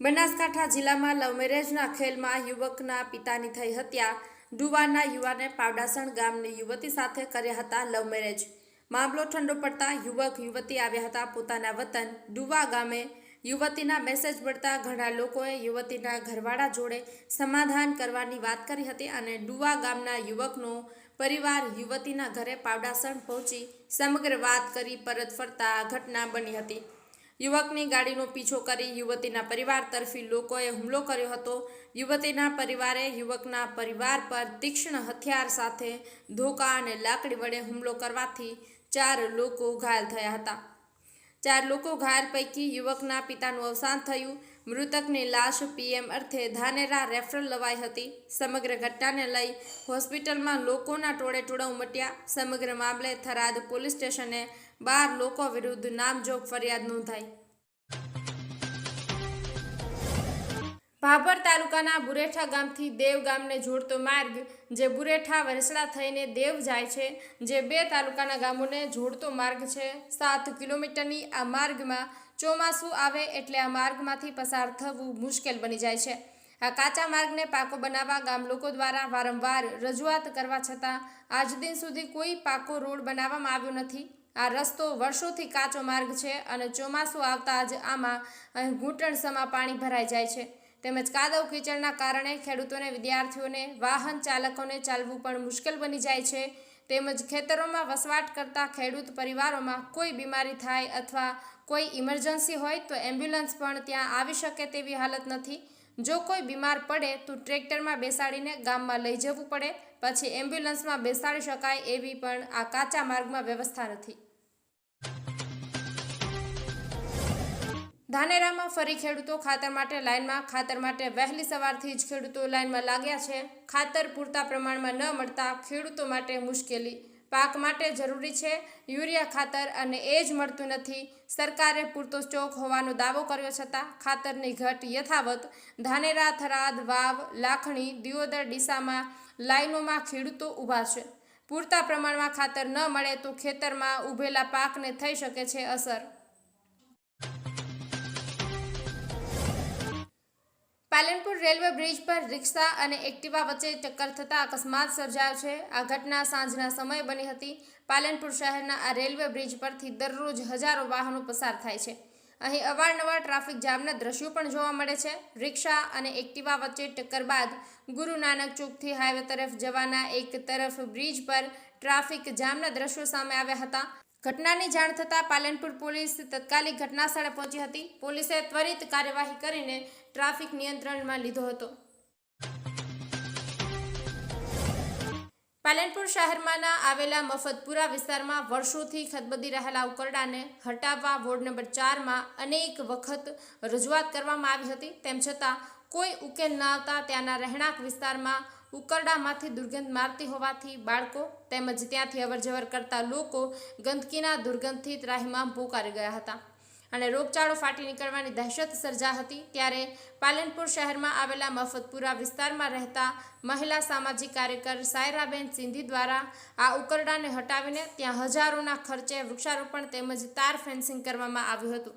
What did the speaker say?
બનાસકાંઠા જિલ્લામાં લવ મેરેજના ખેલમાં યુવકના પિતાની થઈ હત્યા. ડુવાના યુવાને પાવડાસણ ગામની યુવતી સાથે કર્યા હતા લવ મેરેજ. મામલો ઠંડો પડતા યુવક યુવતી આવ્યા હતા પોતાના વતન. ડુવા ગામે યુવતીના મેસેજ પડતા ઘણા લોકોએ યુવતીના ઘરવાળા જોડે સમાધાન કરવાની વાત કરી હતી અને ડુવા ગામના યુવકનો પરિવાર યુવતીના ઘરે પાવડાસણ પહોંચી સમગ્ર વાત કરી પરત ફરતા ઘટના બની હતી. યુવકની ગાડીનો પીછો કરી યુવતીના પરિવાર તરફી લોકોએ હુમલો કર્યો હતો. યુવતીના પરિવારે યુવકના પરિવાર પર તીક્ષ્ણ હથિયાર સાથે ધોકા અને લાકડી વડે હુમલો કરવાથી ચાર લોકો ઘાયલ થયા હતા. ચાર લોકો ઘાયલ પૈકી યુવકના પિતાનું અવસાન થયું. મૃતકની લાશ પીએમ અર્થે ધાનેરા રેફરલ લવાઈ હતી. સમગ્ર ઘટનાને લઈ હોસ્પિટલમાં લોકોના ટોળે ટોળા ઉમટ્યા. સમગ્ર મામલે થરાદ પોલીસ સ્ટેશને બાર લોકો વિરુદ્ધ નામજોગ ફરિયાદ નોંધાઈ. ભાભર તાલુકાના બુરેઠા ગામથી દેવ ગામને જોડતો માર્ગ, જે બુરેઠા વરસડા થઈને દેવ જાય છે, જે બે તાલુકાના ગામોને જોડતો માર્ગ છે. સાત કિલોમીટરની આ માર્ગમાં ચોમાસું આવે એટલે આ માર્ગમાંથી પસાર થવું મુશ્કેલ બની જાય છે. આ કાચા માર્ગને પાકો બનાવવા ગામ લોકો દ્વારા વારંવાર રજૂઆત કરવા છતાં, આજ દિન સુધી કોઈ પાકો રોડ બનાવવામાં આવ્યો નથી. આ રસ્તો વર્ષોથી કાચો માર્ગ છે અને ચોમાસું આવતા જ આમાં અહીં ઘૂંટણસમાં પાણી ભરાઈ જાય છે. તેમજ કાદવ કીચડના કારણે ખેડૂતોને, વિદ્યાર્થીઓને, વાહન ચાલકોને ચાલવું પણ મુશ્કેલ બની જાય છે. તેમજ ખેતરોમાં વસવાટ કરતા ખેડૂત પરિવારોમાં કોઈ બીમારી થાય અથવા કોઈ ઇમરજન્સી હોય તો એમ્બ્યુલન્સ પણ ત્યાં આવી શકે તેવી હાલત નથી. જો કોઈ બીમાર પડે તો ટ્રેક્ટરમાં બેસાડીને ગામમાં લઈ જવું પડે. પછી એમ્બ્યુલન્સમાં બેસાડી શકાય એવી પણ આ કાચા માર્ગમાં વ્યવસ્થા નથી. ધાનેરામાં ફરી ખેડૂતો ખાતર માટે લાઇનમાં, ખાતર માટે વહેલી સવારથી જ ખેડૂતો લાઇનમાં લાગ્યા છે. ખાતર પૂરતા પ્રમાણમાં ન મળતા ખેડૂતો માટે મુશ્કેલી. પાક માટે જરૂરી છે. યુરિયા ખાતર અને એ જ મળતું નથી. સરકારે પૂરતો સ્ટોક હોવાનો દાવો કર્યો છતાં ખાતરની ઘટ યથાવત ધાનેરા, થરાદ, વાવ, લાખણી, દિયોદર, ડીસામાં લાઇનોમાં ખેડૂતો ઊભા છે. પૂરતા પ્રમાણમાં ખાતર ન મળે તો ખેતરમાં ઊભેલા પાકને થઈ શકે છે અસર. પાલનપુર રેલવે બ્રિજ પર રિક્ષા અને એક્ટિવા વચ્ચે ટક્કર થતાં અકસ્માત સર્જાયો છે. આ ઘટના સાંજના સમયે બની હતી. પાલનપુર શહેરના આ રેલવે બ્રિજ પરથી દરરોજ હજારો વાહનો પસાર થાય છે. અહીં અવારનવાર ટ્રાફિક જામના દ્રશ્યો પણ જોવા મળે છે. રિક્ષા અને એક્ટિવા વચ્ચે ટક્કર બાદ ગુરુ નાનક ચોકથી હાઈવે તરફ જવાના એક તરફ બ્રિજ પર ટ્રાફિક જામના દ્રશ્યો સામે આવ્યા હતા. ઘટનાની જાણ થતાં પાલનપુર પોલીસ તત્કાલિક ઘટના સ્થળે પહોંચી હતી. પોલીસે ત્વરિત કાર્યવાહી કરીને ટ્રાફિક નિયંત્રણમાં લીધો હતો. પાલનપુર શહેરમાંના આવેલા મફતપુરા વિસ્તારમાં વર્ષોથી ખદબદી રહેલા ઉકરડાને હટાવવા વોર્ડ નંબર ચારમાં અનેક વખત રજૂઆત કરવામાં આવી હતી. તેમ છતાં કોઈ ઉકેલ ન આવતા ત્યાંના રહેણાંક વિસ્તારમાં ઉકરડામાંથી દુર્ગંધ મારતી હોવાથી બાળકો તેમજ ત્યાંથી અવરજવર કરતા લોકો ગંદકીના દુર્ગંધથી ત્રાહિમામ પોકારી ગયા હતા. અને રોગચાળો ફાટી નીકળવાની દહેશત સર્જા હતી ત્યારે પાલનપુર શહેરમાં આવેલા મફતપુરા વિસ્તારમાં રહેતા મહિલા સામાજિક કાર્યકર સાયરાબેન સિંધી દ્વારા આ ઉકરડાને હટાવીને ત્યાં હજારોના ખર્ચે વૃક્ષારોપણ તેમજ તાર ફેન્સિંગ કરવામાં આવ્યું હતું.